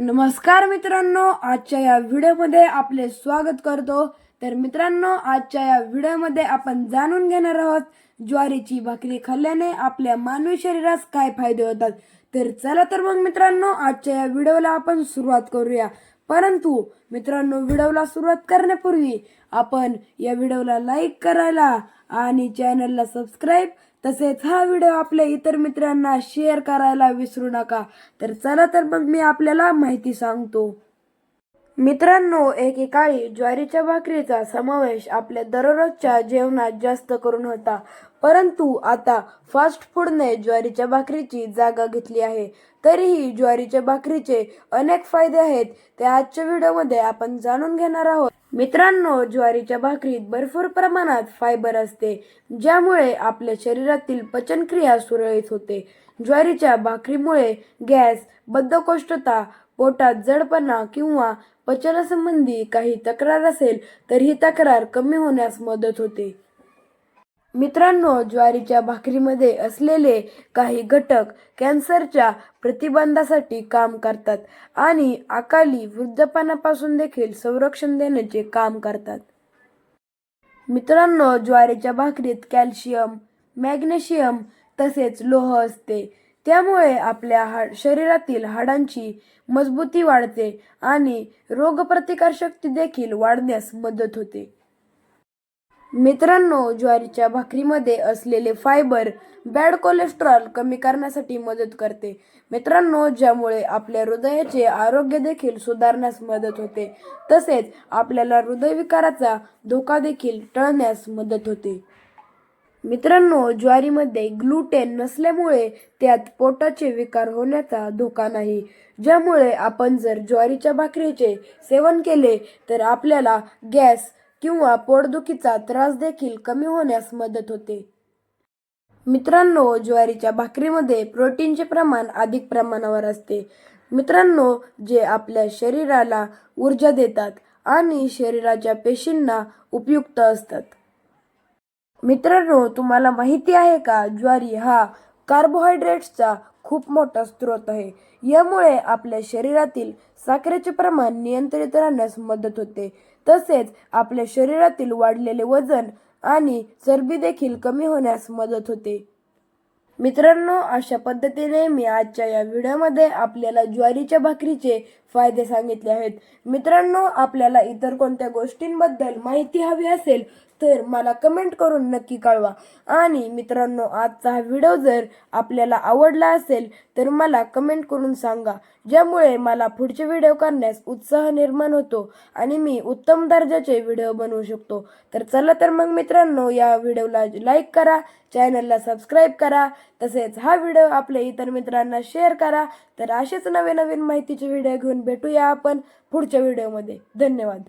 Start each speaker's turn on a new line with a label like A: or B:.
A: नमस्कार मित्रांनो आजच्या या व्हिडिओमध्ये आपले स्वागत करतो. तर मित्रांनो आजच्या या व्हिडिओमध्ये आपण जाणून घेणार आहोत ज्वारीची भाकरी खाल्ल्याने आपल्या मानवी शरीरास काय फायदे होतात. तर चला तर मग मित्रांनो आजच्या या व्हिडिओला आपण सुरुवात करूया. परंतु मित्रांनो व्हिडिओला सुरुवात करण्यापूर्वी आपण या व्हिडिओला लाईक करायला आणि चॅनलला सबस्क्राईब तसेच हा व्हिडिओ आपल्या इतर मित्रांना शेअर करायला विसरू नका. तर चला तर मग मी आपल्याला माहिती सांगतो. मित्रांनो एकेकाळी ज्वारीच्या भाकरीचा समावेश आपल्या दररोजच्या जेवणात जास्त करून होता. परंतु आता फास्ट फूडने ज्वारीच्या भाकरीची जागा घेतली आहे. तरीही ज्वारीच्या भाकरीचे अनेक फायदे आहेत ते आजच्या व्हिडिओमध्ये आपण जाणून घेणार आहोत. मित्रांनो ज्वारीच्या भाकरीत भरपूर प्रमाणात फायबर असते ज्यामुळे आपल्या शरीरातील पचनक्रिया सुरळीत होते. ज्वारीच्या भाकरीमुळे गॅस बद्धकोष्ठता पोटात जडपणा किंवा पचनासंबंधी काही तक्रार असेल तर ही तक्रार कमी होण्यास मदत होते. मित्रांनो ज्वारीच्या भाकरीमध्ये असलेले काही घटक कॅन्सरच्या प्रतिबंधासाठी काम करतात आणि अकाली वृद्धपणापासून देखील संरक्षण देण्याचे काम करतात. मित्रांनो ज्वारीच्या भाकरीत कॅल्शियम मॅग्नेशियम तसेच लोह असते. त्यामुळे आपल्या हाड शरीरातील हाडांची मजबूती वाढते आणि रोगप्रतिकारशक्ती देखील वाढण्यास मदत होते. मित्रांनो ज्वारीच्या भाकरीमध्ये असलेले फायबर बॅड कोलेस्ट्रॉल कमी करण्यासाठी मदत करते. मित्रांनो ज्यामुळे आपल्या हृदयाचे आरोग्य देखील सुधारण्यास मदत होते. तसेच आपल्याला हृदयविकाराचा धोका देखील टळण्यास मदत होते. मित्रांनो ज्वारीमध्ये ग्लुटेन नसल्यामुळे त्यात पोटाचे विकार होण्याचा धोका नाही. ज्यामुळे आपण जर ज्वारीच्या भाकरीचे सेवन केले तर आपल्याला गॅस किंवा पोटदुखीचा त्रास देखील कमी होण्यास मदत होते. मित्रांनो ज्वारीच्या भाकरीमध्ये प्रोटीनचे प्रमाण अधिक प्रमाणावर असते. मित्रांनो जे आपल्या शरीराला ऊर्जा देतात आणि शरीराच्या पेशींना उपयुक्त असतात. मित्रांनो तुम्हाला माहिती आहे का ज्वारी हा कार्बोहायड्रेट्सचा खूप मोठा स्रोत आहे. यामुळे आपल्या शरीरातील साखरेचे प्रमाण नियंत्रित राहण्यास मदत होते. तसेच आपल्या शरीरातील वाढलेले वजन आणि चरबी देखील कमी होण्यास मदत होते. मित्रांनो अशा पद्धतीने मी आजच्या या व्हिडिओमध्ये आपल्याला ज्वारीच्या भाकरीचे फायदे सांगितले आहेत. मित्रांनो आपल्याला इतर कोणत्या गोष्टींबद्दल माहिती हवी असेल तर मला कमेंट करून नक्की कळवा. आणि मित्रांनो आजचा हा व्हिडिओ जर आपल्याला आवडला असेल तर मला कमेंट करून सांगा. ज्यामुळे मला पुढचे व्हिडिओ करण्यास उत्साह निर्माण होतो आणि मी उत्तम दर्जाचे व्हिडिओ बनवू शकतो. तर चला तर मग मित्रांनो या व्हिडिओला लाईक करा चॅनलला सबस्क्राईब करा तसेच हा व्हिडिओ आपल्या इतर मित्रांना शेअर करा. तर असेच नवे नवीन माहितीचे व्हिडिओ घेऊन भेटूया आपण पुढच्या व्हिडिओमध्ये. धन्यवाद.